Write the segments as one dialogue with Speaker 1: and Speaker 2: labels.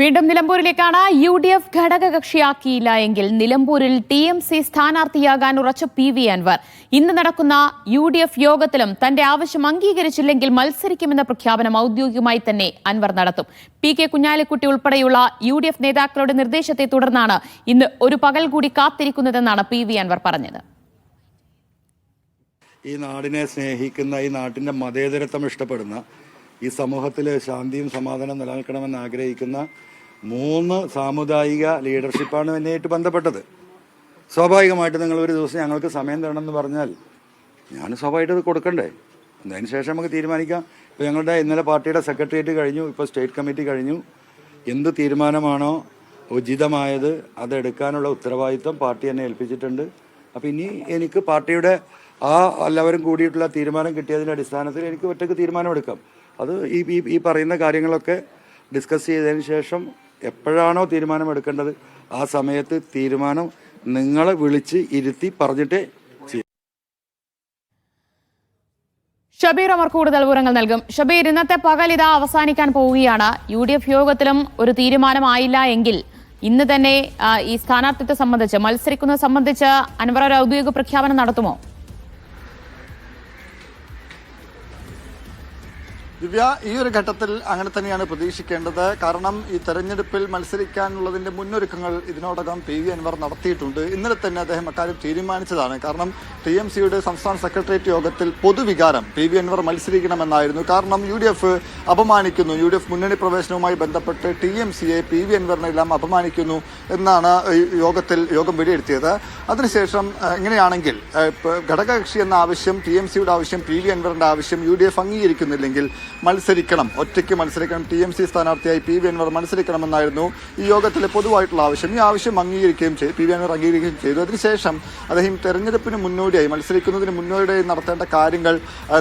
Speaker 1: വീണ്ടും നിലമ്പൂരിലേക്കാണ് U D F ഘടകകക്ഷിയാക്കിയില്ല എങ്കിൽ നിലമ്പൂരിൽ ടി എം സി സ്ഥാനാർത്ഥിയാകാൻ ഉറച്ച പി വി അൻവർ. ഇന്ന് നടക്കുന്ന യു ഡി എഫ് യോഗത്തിലും തന്റെ ആവശ്യം അംഗീകരിച്ചില്ലെങ്കിൽ മത്സരിക്കുമെന്ന പ്രഖ്യാപനം ഔദ്യോഗികമായി തന്നെ അൻവർ നടത്തും. പി കെ കുഞ്ഞാലിക്കുട്ടി ഉൾപ്പെടെയുള്ള യു ഡി എഫ് നേതാക്കളുടെ നിർദ്ദേശത്തെ തുടർന്നാണ് ഇന്ന് ഒരു പകൽ കൂടി കാത്തിരിക്കുന്നതെന്നാണ് പി വി അൻവർ പറഞ്ഞത്.
Speaker 2: ഈ നാടിനെ സ്നേഹിക്കുന്ന ഈ നാട്ടിന്റെ മതേതരത്വം ഇഷ്ടപ്പെടുന്ന ഈ സമൂഹത്തിൽ ശാന്തിയും സമാധാനം നിലനിൽക്കണമെന്ന് ആഗ്രഹിക്കുന്ന മൂന്ന് സാമുദായിക ലീഡർഷിപ്പാണ് എന്നെയായിട്ട് ബന്ധപ്പെട്ടത്. സ്വാഭാവികമായിട്ട് നിങ്ങൾ ഒരു ദിവസം ഞങ്ങൾക്ക് സമയം തരണം എന്ന് പറഞ്ഞാൽ ഞാൻ സ്വാഭാവികമായിട്ട് അത് കൊടുക്കണ്ടേ? അതിന് ശേഷം നമുക്ക് തീരുമാനിക്കാം. ഇപ്പോൾ ഞങ്ങളുടെ ഇന്നലെ പാർട്ടിയുടെ സെക്രട്ടേറിയറ്റ് കഴിഞ്ഞു ഇപ്പോൾ സ്റ്റേറ്റ് കമ്മിറ്റി കഴിഞ്ഞു. എന്ത് തീരുമാനമാണോ ഉചിതമായത് അതെടുക്കാനുള്ള ഉത്തരവാദിത്വം പാർട്ടി എന്നെ ഏൽപ്പിച്ചിട്ടുണ്ട്. അപ്പോൾ ഇനി എനിക്ക് പാർട്ടിയുടെ ആ എല്ലാവരും കൂടിയിട്ടുള്ള തീരുമാനം കിട്ടിയതിന്റെ അടിസ്ഥാനത്തിൽ എനിക്ക് ഒറ്റയ്ക്ക് തീരുമാനമെടുക്കാം. അത് ഈ ഈ പറയുന്ന കാര്യങ്ങളൊക്കെ ഡിസ്കസ് ചെയ്തതിന് ശേഷം എപ്പോഴാണോ തീരുമാനം എടുക്കേണ്ടത് ആ സമയത്ത് തീരുമാനം നിങ്ങളെ വിളിച്ച് ഇരുത്തി പറഞ്ഞിട്ട്
Speaker 1: ഷബീർ അമർ കൂടുതൽ വിവരങ്ങൾ നൽകും. ഷബീർ ഇന്നത്തെ പകൽ ഇതാ അവസാനിക്കാൻ പോവുകയാണ്. യു ഡി എഫ് യോഗത്തിലും ഒരു തീരുമാനമായില്ല എങ്കിൽ ഇന്ന് തന്നെ ഈ സ്ഥാനാർത്ഥിത്വം സംബന്ധിച്ച് മത്സരിക്കുന്നത് സംബന്ധിച്ച് അൻവർ ഒരു ഔദ്യോഗിക പ്രഖ്യാപനം നടത്തുമോ?
Speaker 3: ദിവ്യ ഈ ഒരു ഘട്ടത്തിൽ അങ്ങനെ തന്നെയാണ് പ്രതീക്ഷിക്കേണ്ടത്. കാരണം ഈ തെരഞ്ഞെടുപ്പിൽ മത്സരിക്കാനുള്ളതിന്റെ മുന്നൊരുക്കങ്ങൾ ഇതിനോടകം പി വി അൻവർ നടത്തിയിട്ടുണ്ട്. ഇന്നലെ തന്നെ അദ്ദേഹം അക്കാര്യം തീരുമാനിച്ചതാണ്. കാരണം ടി എം സിയുടെ സംസ്ഥാന സെക്രട്ടേറിയറ്റ് യോഗത്തിൽ പൊതുവികാരം പി വി അൻവർ മത്സരിക്കണമെന്നായിരുന്നു. കാരണം യു ഡി എഫ് അപമാനിക്കുന്നു. യു ഡി എഫ് മുന്നണി പ്രവേശനവുമായി ബന്ധപ്പെട്ട് ടി എം സിയെ പി വി അൻവറിനെല്ലാം അപമാനിക്കുന്നു എന്നാണ് യോഗത്തിൽ യോഗം വിലയിരുത്തിയത് അതിനുശേഷം ഇങ്ങനെയാണെങ്കിൽ ഘടകകക്ഷി എന്ന ആവശ്യം ടി എം സിയുടെ ആവശ്യം പി വി അൻവറിന്റെ ആവശ്യം യു ഡി എഫ് അംഗീകരിക്കുന്നില്ലെങ്കിൽ മത്സരിക്കണം. ഒറ്റയ്ക്ക് മത്സരിക്കണം. ടി എം സി സ്ഥാനാർത്ഥിയായി പി വി അൻവർ മത്സരിക്കണമെന്നായിരുന്നു ഈ യോഗത്തിലെ പൊതുവായിട്ടുള്ള ആവശ്യം. ഈ ആവശ്യം അംഗീകരിക്കുകയും ചെയ്തു പി വി അൻവർ അംഗീകരിക്കുകയും ചെയ്തു. അതിനുശേഷം അദ്ദേഹം തെരഞ്ഞെടുപ്പിന് മുന്നോടിയായി മത്സരിക്കുന്നതിന് മുന്നോടിയായി നടത്തേണ്ട കാര്യങ്ങൾ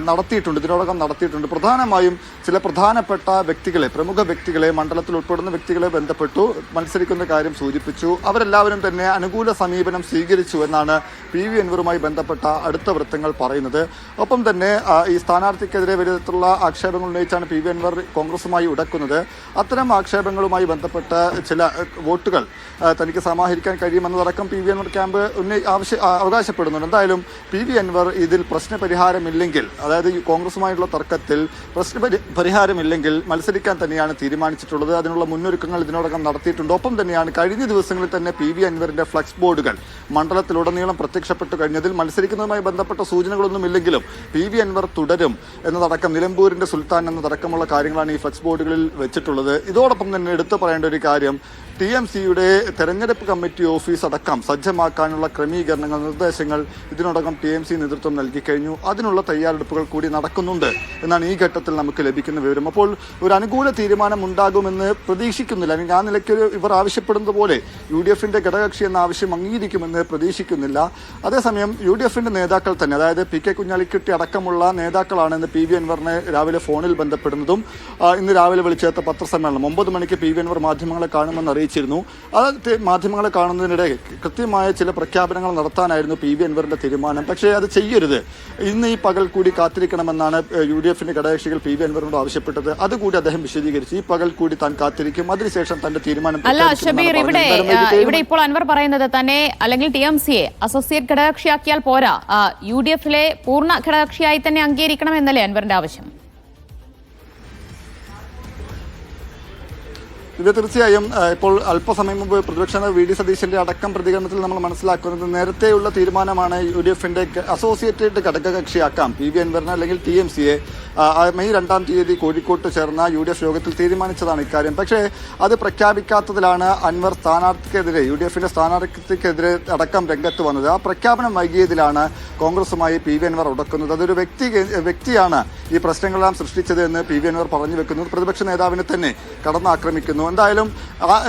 Speaker 3: നടത്തിയിട്ടുണ്ട് ഇതിനോടകം നടത്തിയിട്ടുണ്ട്. പ്രധാനമായും ചില പ്രധാനപ്പെട്ട വ്യക്തികളെ പ്രമുഖ വ്യക്തികളെ മണ്ഡലത്തിൽ ഉൾപ്പെടുന്ന വ്യക്തികളെ ബന്ധപ്പെട്ടു മത്സരിക്കുന്ന കാര്യം സൂചിപ്പിച്ചു. അവരെല്ലാവരും തന്നെ അനുകൂല സമീപനം സ്വീകരിച്ചു എന്നാണ് പി വി എൻവറുമായി ബന്ധപ്പെട്ട അടുത്ത വൃത്തങ്ങൾ പറയുന്നത്. ഒപ്പം തന്നെ ഈ സ്ഥാനാർത്ഥിക്കെതിരെ വലിയ തരത്തിലുള്ള ആക്ഷേപങ്ങൾ ഉന്നയിച്ചാണ് പി വി എൻവർ കോൺഗ്രസുമായി ഉടക്കുന്നത്. അത്തരം ആക്ഷേപങ്ങളുമായി ബന്ധപ്പെട്ട ചില വോട്ടുകൾ തനിക്ക് സമാഹരിക്കാൻ കഴിയുമെന്നതടക്കം പി വി എൻവർ ക്യാമ്പ് ഉന്നയി ആവശ്യ അവകാശപ്പെടുന്നുണ്ട്. എന്തായാലും പി വി അൻവർ ഇതിൽ പ്രശ്നപരിഹാരമില്ലെങ്കിൽ അതായത് കോൺഗ്രസുമായിട്ടുള്ള തർക്കത്തിൽ പ്രശ്ന പരിഹാരമില്ലെങ്കിൽ മത്സരിക്കാൻ തന്നെയാണ് തീരുമാനിച്ചിട്ടുള്ളത്. അതിനുള്ള മുന്നൊരുക്കങ്ങൾ ഇതിനോടകം നടത്തിയിട്ടുണ്ട്. ഒപ്പം തന്നെയാണ് കഴിഞ്ഞ ദിവസങ്ങളിൽ തന്നെ പി വി അൻവറിന്റെ ഫ്ലക്സ് ബോർഡുകൾ മണ്ഡലത്തിലുടനീളം പ്രത്യക്ഷപ്പെട്ടു കഴിഞ്ഞതിൽ മത്സരിക്കുന്നതുമായി ബന്ധപ്പെട്ട സൂചനകളൊന്നും ഇല്ലെങ്കിലും പി വി അൻവർ തുടരും എന്നതടക്കം നിലമ്പൂരിന്റെ സുൽത്താൻ എന്നതടക്കമുള്ള കാര്യങ്ങളാണ് ഈ ഫ്ലക്സ് ബോർഡുകളിൽ വെച്ചിട്ടുള്ളത്. ഇതോടൊപ്പം തന്നെ എടുത്തു പറയേണ്ട ഒരു കാര്യം ടി എം സിയുടെ തെരഞ്ഞെടുപ്പ് കമ്മിറ്റി ഓഫീസ് അടക്കം സജ്ജമാക്കാനുള്ള ക്രമീകരണങ്ങൾ നിർദ്ദേശങ്ങൾ ഇതിനോടകം ടി എം സി നേതൃത്വം നൽകിക്കഴിഞ്ഞു അതിനുള്ള തയ്യാറെടുപ്പുകൾ കൂടി നടക്കുന്നുണ്ട് എന്നാണ് ഈ ഘട്ടത്തിൽ നമുക്ക് ലഭിക്കുന്ന വിവരം. അപ്പോൾ ഒരു അനുകൂല തീരുമാനം ഉണ്ടാകുമെന്ന് പ്രതീക്ഷിക്കുന്നില്ല. അല്ലെങ്കിൽ ആ നിലയ്ക്ക് ഇവർ ആവശ്യപ്പെടുന്നത് പോലെ യു ഡി എഫിന്റെ ഘടകകക്ഷി എന്ന ആവശ്യം അംഗീകരിക്കുമെന്ന് പ്രതീക്ഷിക്കുന്നില്ല. അതേസമയം യു ഡി എഫിന്റെ നേതാക്കൾ തന്നെ അതായത് പി കെ കുഞ്ഞാലിക്കുട്ടി അടക്കമുള്ള നേതാക്കളാണ് ഇന്ന് പി വി അൻവറിനെ രാവിലെ ഫോണിൽ ബന്ധപ്പെടുന്നതും ഇന്ന് രാവിലെ വിളിച്ചേർത്ത പത്രസമ്മേളനം. ഒമ്പത് മണിക്ക് പി വി അൻവർ മാധ്യമങ്ങളെ കാണുമെന്ന് അറിയിച്ചിരുന്നു. അത് മാധ്യമങ്ങളെ കാണുന്നതിനിടെ കൃത്യമായ ചില പ്രഖ്യാപനങ്ങൾ നടത്താനായിരുന്നു പി വി അൻവറിന്റെ തീരുമാനം. പക്ഷേ അത് ചെയ്യരുത്. ഇന്ന് ഈ പകൽ കൂടി കാത്തിരിക്കണമെന്നാണ് യു ഡി എഫിന്റെ ഘടകകക്ഷികൾ പി വി അൻവറിനോട് ആവശ്യപ്പെട്ടത്. അതുകൂടി അദ്ദേഹം വിശദീകരിച്ചു. ഈ പകൽ കൂടി താൻ കാത്തിരിക്കും. അതിനുശേഷം തന്റെ തീരുമാനം
Speaker 1: അല്ല ഷബീർ ഇവിടെ ഇവിടെ ഇപ്പോൾ അൻവർ പറയുന്നത് തന്നെ അല്ലെങ്കിൽ ടി എം സിയെ അസോസിയേറ്റ് ഘടകകക്ഷിയാക്കിയാൽ പോരാ. യു ഡി എഫിലെ പൂർണ ഘടകകക്ഷിയായി തന്നെ അംഗീകരിക്കണം എന്നല്ലേ അൻവറിന്റെ ആവശ്യം?
Speaker 3: ഇത് തീർച്ചയായും ഇപ്പോൾ അല്പസമയം മുമ്പ് പ്രതിപക്ഷ വി ഡി സതീശന്റെ അടക്കം പ്രതികരണത്തിൽ നമ്മൾ മനസ്സിലാക്കുന്നത് നേരത്തെയുള്ള തീരുമാനമാണ് യു ഡി എഫിന്റെ അസോസിയേറ്റഡ് ഘടകകക്ഷിയാക്കാം. പി വി അൻവറിനെ അല്ലെങ്കിൽ ടി എം സിയെ മെയ് രണ്ടാം തീയതി കോഴിക്കോട്ട് ചേർന്ന യു ഡി എഫ് യോഗത്തിൽ തീരുമാനിച്ചതാണ് ഇക്കാര്യം. പക്ഷേ അത് പ്രഖ്യാപിക്കാത്തതിലാണ് അൻവർ സ്ഥാനാർത്ഥിക്കെതിരെ യു ഡി എഫിന്റെ സ്ഥാനാർത്ഥിക്കെതിരെ അടക്കം രംഗത്ത് വന്നത്. ആ പ്രഖ്യാപനം വൈകിയതിലാണ് കോൺഗ്രസുമായി പി വി അൻവർ ഉടക്കുന്നത്. അതൊരു വ്യക്തി വ്യക്തിയാണ് ഈ പ്രശ്നങ്ങളെല്ലാം സൃഷ്ടിച്ചത് എന്ന് പി വി അൻവർ പറഞ്ഞു വെക്കുന്നത് പ്രതിപക്ഷ നേതാവിനെ തന്നെ കടന്നാക്രമിക്കുന്നു. എന്തായാലും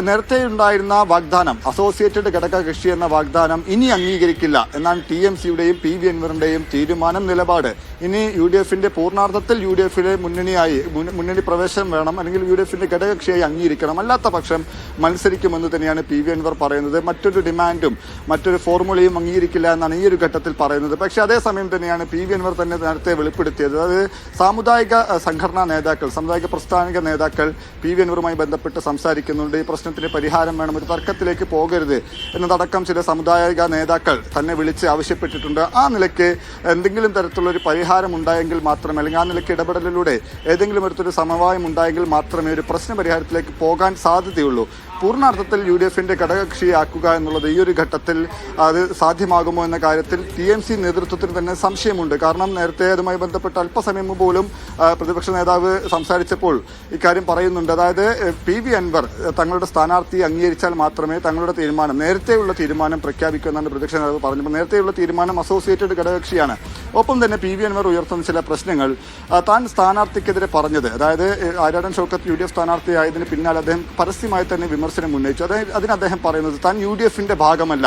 Speaker 3: നേരത്തെ ഉണ്ടായിരുന്ന വാഗ്ദാനം അസോസിയേറ്റഡ് ഘടക കക്ഷി എന്ന വാഗ്ദാനം ഇനി അംഗീകരിക്കില്ല. എന്നാണ് ടി എം സിയുടെയും പി വി അൻവറിന്റെയും തീരുമാനം നിലപാട്. ഇനി യു ഡി എഫിന്റെ പൂർണാർത്ഥത്തിൽ യു ഡി എഫിലെ മുന്നണിയായി മുന്നണി പ്രവേശനം വേണം അല്ലെങ്കിൽ യു ഡി എഫിന്റെ ഘടകകക്ഷിയായി അംഗീകരിക്കണം. അല്ലാത്ത പക്ഷം മത്സരിക്കുമെന്ന് തന്നെയാണ് പി വി അൻവർ പറയുന്നത്. മറ്റൊരു ഡിമാൻഡും മറ്റൊരു ഫോർമുലയും അംഗീകരിക്കില്ല എന്നാണ് ഈ ഒരു ഘട്ടത്തിൽ പറയുന്നത്. പക്ഷേ അതേസമയം തന്നെയാണ് പി വി അൻവർ തന്നെ നേരത്തെ വെളിപ്പെടുത്തിയത്. അതായത് സാമുദായിക സംഘടനാ നേതാക്കൾ സാമുദായിക പ്രസ്ഥാനിക നേതാക്കൾ പി വി അൻവറുമായി ബന്ധപ്പെട്ട് സംസാരിക്കുന്നുണ്ട്. ഈ പ്രശ്നത്തിന് പരിഹാരം വേണം ഒരു തർക്കത്തിലേക്ക് പോകരുത് എന്നതടക്കം ചില സമുദായിക നേതാക്കൾ തന്നെ വിളിച്ച് ആവശ്യപ്പെട്ടിട്ടുണ്ട്. ആ നിലയ്ക്ക് എന്തെങ്കിലും തരത്തിലുള്ള ഒരു പരിഹാരം ഉണ്ടായെങ്കിൽ മാത്രം അല്ലെങ്കിൽ ആ നിലയ്ക്ക് ഇടപെടലിലൂടെ ഏതെങ്കിലും ഒരു സമവായം ഉണ്ടായെങ്കിൽ മാത്രമേ ഒരു പ്രശ്ന പരിഹാരത്തിലേക്ക് പോകാൻ സാധ്യതയുള്ളൂ. പൂർണാർത്ഥത്തിൽ യു ഡി എഫിന്റെ ഘടകകക്ഷിയാക്കുക എന്നുള്ളത് ഈ ഒരു ഘട്ടത്തിൽ അത് സാധ്യമാകുമോ എന്ന കാര്യത്തിൽ ടി എം സി നേതൃത്വത്തിന് തന്നെ സംശയമുണ്ട്. കാരണം നേരത്തെ അതുമായി ബന്ധപ്പെട്ട് അല്പസമയം പോലും പ്രതിപക്ഷ നേതാവ് സംസാരിച്ചപ്പോൾ ഇക്കാര്യം പറയുന്നുണ്ട്. അതായത് പി വി അൻവർ തങ്ങളുടെ സ്ഥാനാർത്ഥി അംഗീകരിച്ചാൽ മാത്രമേ തങ്ങളുടെ തീരുമാനം നേരത്തെയുള്ള തീരുമാനം പ്രഖ്യാപിക്കൂ പ്രഖ്യാപിക്കുമെന്നാണ് പ്രതിപക്ഷ നേതാവ് പറഞ്ഞപ്പോൾ നേരത്തെയുള്ള തീരുമാനം അസോസിയേറ്റഡ് ഘടകകക്ഷിയാണ്. ഒപ്പം തന്നെ പി വി അൻവർ ഉയർത്തുന്ന ചില പ്രശ്നങ്ങൾ താൻ സ്ഥാനാർത്ഥിക്കെതിരെ പറഞ്ഞത്. അതായത് Aryadan Shoukath Shoukath U D F സ്ഥാനാർത്ഥിയായതിന് പിന്നാലെ അദ്ദേഹം പരസ്യമായി തന്നെ വിമർശനം ഉന്നയിച്ചു. അതായത് അതിന് അദ്ദേഹം പറയുന്നത് താൻ യു ഡി എഫിന്റെ ഭാഗമല്ല.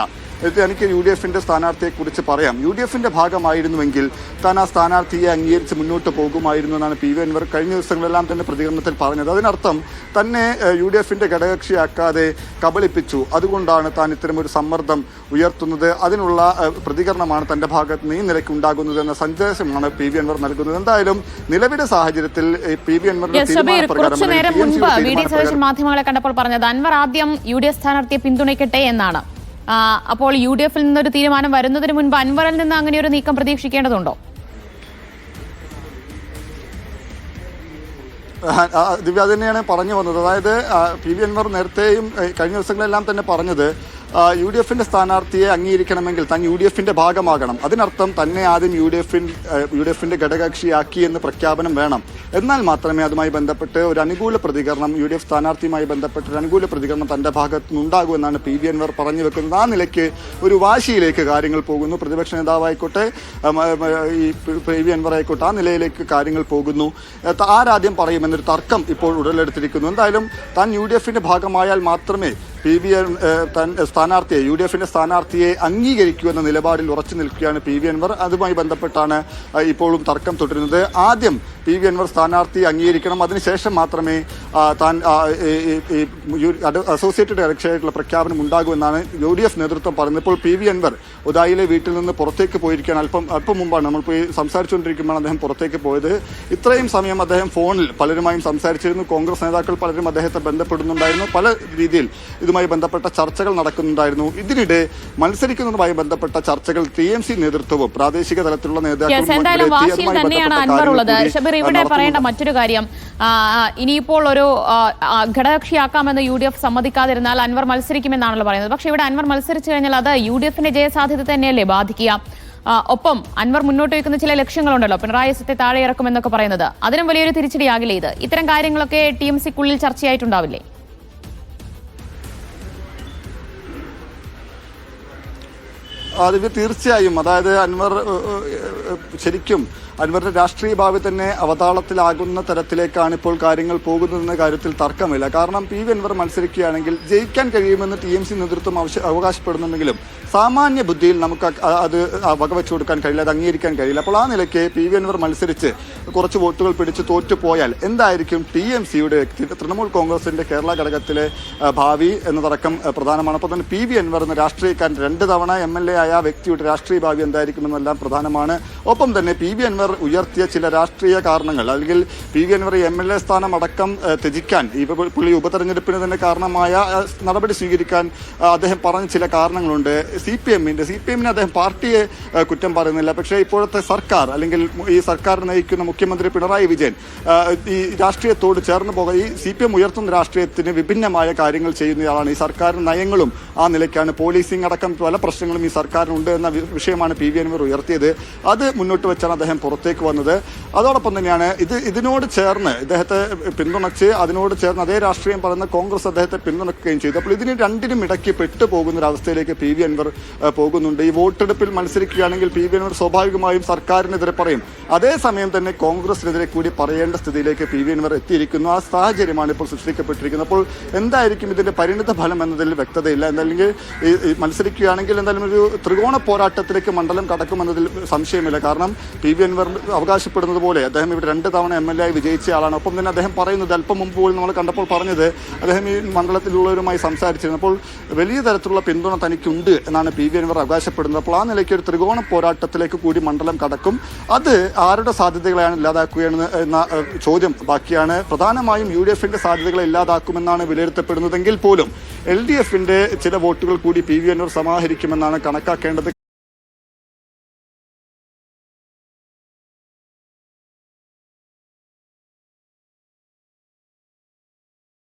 Speaker 3: എനിക്ക് യു ഡി എഫിന്റെ സ്ഥാനാർത്ഥിയെക്കുറിച്ച് പറയാം. യു ഡി എഫിന്റെ ഭാഗമായിരുന്നുവെങ്കിൽ താൻ ആ സ്ഥാനാർത്ഥിയെ അംഗീകരിച്ച് മുന്നോട്ട് പോകുമായിരുന്നു എന്നാണ് പി വി അൻവർ കഴിഞ്ഞ ദിവസങ്ങളെല്ലാം തന്നെ പ്രതികരണത്തിൽ പറഞ്ഞത്. അതിനർത്ഥം തന്നെ യു ഡി എഫിന്റെ ഘടകകക്ഷിയാക്കാതെ കബളിപ്പിച്ചു. അതുകൊണ്ടാണ് താൻ ഇത്തരമൊരു സമ്മർദ്ദം ഉയർത്തുന്നത്. അതിനുള്ള പ്രതികരണമാണ് തന്റെ ഭാഗത്ത് നിന്ന് ഈ നിലയ്ക്ക് ഉണ്ടാകുന്നത് എന്ന സന്ദേശമാണ് പി വി അൻവർ നൽകുന്നത്. എന്തായാലും നിലവിലെ സാഹചര്യത്തിൽ പി വി അൻവറിന്റെ തീരുമാനപ്രകാരം
Speaker 1: മാധ്യമങ്ങളെ കണ്ടപ്പോൾ പറഞ്ഞത് അൻവർ ആദ്യം യു ഡി എഫ് സ്ഥാനാർത്ഥിയെ പിന്തുണയ്ക്കട്ടെ എന്നാണ്. അപ്പോൾ യു ഡി എഫിൽ നിന്നൊരു തീരുമാനം വരുന്നതിന് മുൻപ് അൻവറിൽ നിന്ന് അങ്ങനെ ഒരു നീക്കം പ്രതീക്ഷിക്കേണ്ടതുണ്ടോ?
Speaker 3: ദിവ്യ തന്നെയാണ് പറഞ്ഞു വന്നത്. അതായത് പി വി അൻവർ നേരത്തെയും കഴിഞ്ഞ ദിവസങ്ങളെല്ലാം തന്നെ പറഞ്ഞത് യു ഡി എഫിന്റെ സ്ഥാനാർത്ഥിയെ അംഗീകരിക്കണമെങ്കിൽ താൻ യു ഡി എഫിന്റെ ഭാഗമാകണം. അതിനർത്ഥം തന്നെ ആദ്യം യു ഡി എഫിൻ യു ഡി എഫിന്റെ ഘടകകക്ഷിയാക്കി എന്ന് പ്രഖ്യാപനം വേണം. എന്നാൽ മാത്രമേ അതുമായി ബന്ധപ്പെട്ട് ഒരു അനുകൂല പ്രതികരണം യു ഡി എഫ് സ്ഥാനാർത്ഥിയുമായി ബന്ധപ്പെട്ട് ഒരു അനുകൂല പ്രതികരണം തന്റെ ഭാഗത്ത് നിന്നുണ്ടാകൂ എന്നാണ് പി വി അൻവർ പറഞ്ഞു വെക്കുന്നത്. ആ നിലയ്ക്ക് ഒരു വാശിയിലേക്ക് കാര്യങ്ങൾ പോകുന്നു. പ്രതിപക്ഷ നേതാവായിക്കോട്ടെ ഈ പി വി അൻവർ ആയിക്കോട്ടെ ആ നിലയിലേക്ക് കാര്യങ്ങൾ പോകുന്നു. ആരാദ്യം പറയുമെന്നൊരു തർക്കം ഇപ്പോൾ ഉടലെടുത്തിരിക്കുന്നു. എന്തായാലും താൻ യു ഡി എഫിന്റെ ഭാഗമായാൽ മാത്രമേ പി വി എൻ സ്ഥാനാർത്ഥിയെ യു ഡി എഫിന്റെ സ്ഥാനാർത്ഥിയെ അംഗീകരിക്കൂ എന്ന നിലപാടിൽ ഉറച്ചു നിൽക്കുകയാണ് പി വി അൻവർ. അതുമായി ബന്ധപ്പെട്ടാണ് ഇപ്പോഴും തർക്കം തുടരുന്നത്. ആദ്യം പി വി അൻവർ സ്ഥാനാർത്ഥി അംഗീകരിക്കണം. അതിനുശേഷം മാത്രമേ താൻ അസോസിയേറ്റഡ് ഇലക്ഷനായിട്ടുള്ള പ്രഖ്യാപനം ഉണ്ടാകുമെന്നാണ് യു ഡി എഫ് നേതൃത്വം പറയുന്നത്. ഇപ്പോൾ പി വി അൻവർ ഉദായിലെ വീട്ടിൽ നിന്ന് പുറത്തേക്ക് പോയിരിക്കുകയാണ്. അല്പം അല്പം മുമ്പാണ് നമ്മൾ പോയി സംസാരിച്ചുകൊണ്ടിരിക്കുമ്പോൾ അദ്ദേഹം പുറത്തേക്ക് പോയത്. ഇത്രയും സമയം അദ്ദേഹം ഫോണിൽ പലരുമായും സംസാരിച്ചിരുന്നു. കോൺഗ്രസ് നേതാക്കൾ പലരും അദ്ദേഹത്തെ ബന്ധപ്പെടുന്നുണ്ടായിരുന്നു. പല രീതിയിൽ ഇതുമായി ബന്ധപ്പെട്ട ചർച്ചകൾ നടക്കുന്നുണ്ടായിരുന്നു. ഇതിനിടെ മത്സരിക്കുന്നതുമായി ബന്ധപ്പെട്ട ചർച്ചകൾ ടി എം സി നേതൃത്വവും പ്രാദേശിക തലത്തിലുള്ള നേതാക്കളും
Speaker 1: പറയേണ്ട മറ്റൊരു കാര്യം ഇനിയിപ്പോൾ ഒരു ഘടകകക്ഷിയാക്കാമെന്ന് യു ഡി എഫ് സമ്മതിക്കാതിരുന്നാൽ അൻവർ മത്സരിക്കുമെന്നാണല്ലോ പറയുന്നത്. പക്ഷേ ഇവിടെ അൻവർ മത്സരിച്ചു കഴിഞ്ഞാൽ അത് യു ഡി എഫിന്റെ ജയസാധ്യത തന്നെയല്ലേ ബാധിക്കുക? ഒപ്പം അൻവർ മുന്നോട്ട് വയ്ക്കുന്ന ചില ലക്ഷ്യങ്ങളുണ്ടല്ലോ പിണറായി സത്തെ താഴെ ഇറക്കുമെന്നൊക്കെ പറയുന്നത്. അതിനും വലിയൊരു തിരിച്ചടിയാകില്ലേ ഇത്? ഇത്തരം കാര്യങ്ങളൊക്കെ ടി എം സിക്കുള്ളിൽ ചർച്ചയായിട്ടുണ്ടാവില്ലേ?
Speaker 3: അത് തീർച്ചയായും അതായത് അൻവർ ശരിക്കും അൻവറിന്റെ രാഷ്ട്രീയ ഭാവി തന്നെ അവതാളത്തിലാകുന്ന തരത്തിലേക്കാണ് ഇപ്പോൾ കാര്യങ്ങൾ പോകുന്നതെന്ന കാര്യത്തിൽ തർക്കമില്ല. കാരണം പി വി അൻവർ മത്സരിക്കുകയാണെങ്കിൽ ജയിക്കാൻ കഴിയുമെന്ന് ടി എം സി നേതൃത്വം അവകാശപ്പെടുന്നുണ്ടെങ്കിലും സാമാന്യ ബുദ്ധിയിൽ നമുക്ക് അത് വകവെച്ചു കൊടുക്കാൻ കഴിയില്ല അത് അംഗീകരിക്കാൻ കഴിയില്ല. അപ്പോൾ ആ നിലയ്ക്ക് പി വി അൻവർ മത്സരിച്ച് കുറച്ച് വോട്ടുകൾ പിടിച്ച് തോറ്റുപോയാൽ എന്തായിരിക്കും ടി എം സിയുടെ തൃണമൂൽ കോൺഗ്രസിന്റെ കേരള ഘടകത്തിലെ ഭാവി എന്നതടക്കം പ്രധാനമാണ്. അപ്പോൾ തന്നെ പി വി അൻവർ എന്ന രാഷ്ട്രീയക്കാരൻ രണ്ട് തവണ എം എൽ എ ആയ വ്യക്തിയുടെ രാഷ്ട്രീയ ഭാവി എന്തായിരിക്കുമെന്നെല്ലാം പ്രധാനമാണ്. ഒപ്പം തന്നെ പി വി അൻവർ ഉയർത്തിയ ചില രാഷ്ട്രീയ കാരണങ്ങൾ. അല്ലെങ്കിൽ P V Anvar M L A സ്ഥാനം അടക്കം ത്യജിക്കാൻ ഈ പുള്ളി ഉപതെരഞ്ഞെടുപ്പിന് തന്നെ കാരണമായ നടപടി സ്വീകരിക്കാൻ അദ്ദേഹം പറഞ്ഞ ചില കാരണങ്ങളുണ്ട്. സി പി എമ്മിന്റെ സി പി എമ്മിന് അദ്ദേഹം പാർട്ടിയെ കുറ്റം പറയുന്നില്ല. പക്ഷേ ഇപ്പോഴത്തെ സർക്കാർ അല്ലെങ്കിൽ ഈ സർക്കാർ നയിക്കുന്ന മുഖ്യമന്ത്രി പിണറായി വിജയൻ ഈ രാഷ്ട്രീയത്തോട് ചേർന്ന് പോകാൻ ഈ സി പി എം ഉയർത്തുന്ന രാഷ്ട്രീയത്തിന് വിഭിന്നമായ കാര്യങ്ങൾ ചെയ്യുന്നയാളാണ്. ഈ സർക്കാർ നയങ്ങളും ആ നിലയ്ക്കാണ്. പോലീസിംഗ് അടക്കം പല പ്രശ്നങ്ങളും ഈ സർക്കാരിനുണ്ട് എന്ന വിഷയമാണ് പി വി അൻവർ ഉയർത്തിയത്. അത് മുന്നോട്ട് വെച്ചാണ് അദ്ദേഹം പുറത്തേക്ക് വന്നത്. അതോടൊപ്പം തന്നെയാണ് ഇത് ഇതിനോട് ചേർന്ന് ഇദ്ദേഹത്തെ പിന്തുണച്ച് അതിനോട് ചേർന്ന് അതേ രാഷ്ട്രീയം പറയുന്ന കോൺഗ്രസ് അദ്ദേഹത്തെ പിന്തുണക്കുകയും ചെയ്തു. അപ്പോൾ ഇതിന് രണ്ടിനും ഇടയ്ക്ക് പെട്ടുപോകുന്ന ഒരു അവസ്ഥയിലേക്ക് പി വി അൻവർ പോകുന്നുണ്ട്. ഈ വോട്ടെടുപ്പിൽ മത്സരിക്കുകയാണെങ്കിൽ പി വി അൻവർ സ്വാഭാവികമായും സർക്കാരിനെതിരെ പറയും. അതേസമയം തന്നെ കോൺഗ്രസിനെതിരെ കൂടി പറയേണ്ട സ്ഥിതിയിലേക്ക് പി വി അൻവർ എത്തിയിരിക്കുന്നു. ആ സാഹചര്യമാണ് ഇപ്പോൾ സൃഷ്ടിക്കപ്പെട്ടിരിക്കുന്നത്. അപ്പോൾ എന്തായിരിക്കും ഇതിന്റെ പരിണിത ഫലം എന്നതിൽ വ്യക്തതയില്ല. എന്നല്ലെങ്കിൽ മത്സരിക്കുകയാണെങ്കിൽ എന്തായാലും ഒരു ത്രികോണ പോരാട്ടത്തിലേക്ക് മണ്ഡലം കടക്കുമെന്നതിൽ സംശയമില്ല. കാരണം പി വി അൻവർ അവകാശപ്പെടുന്നത് പോലെ അദ്ദേഹം ഇവിടെ രണ്ട് തവണ എം എൽ എ ആയി വിജയിച്ച ആളാണ്. ഒപ്പം തന്നെ അദ്ദേഹം പറയുന്നത് അല്പം മുമ്പ് പോലും നമ്മൾ കണ്ടപ്പോൾ പറഞ്ഞത് അദ്ദേഹം ഈ മണ്ഡലത്തിലുള്ളവരുമായി സംസാരിച്ചിരുന്നു. അപ്പോൾ വലിയ തരത്തിലുള്ള പിന്തുണ തനിക്കുണ്ട് എന്നാണ് പി വി അൻവർ അവകാശപ്പെടുന്നത്. അപ്പോൾ ആ നിലയ്ക്ക് ഒരു ത്രികോണ പോരാട്ടത്തിലേക്ക് കൂടി മണ്ഡലം കടക്കും. അത് ആരുടെ സാധ്യതകളെയാണ് ഇല്ലാതാക്കുകയെന്ന് എന്ന ചോദ്യം ബാക്കിയാണ്. പ്രധാനമായും യു ഡി എഫിന്റെ സാധ്യതകളെ ഇല്ലാതാക്കുമെന്നാണ് വിലയിരുത്തപ്പെടുന്നതെങ്കിൽ പോലും എൽ ഡി എഫിന്റെ ചില വോട്ടുകൾ കൂടി പി വി അൻവർ സമാഹരിക്കുമെന്നാണ് കണക്കാക്കേണ്ടത്.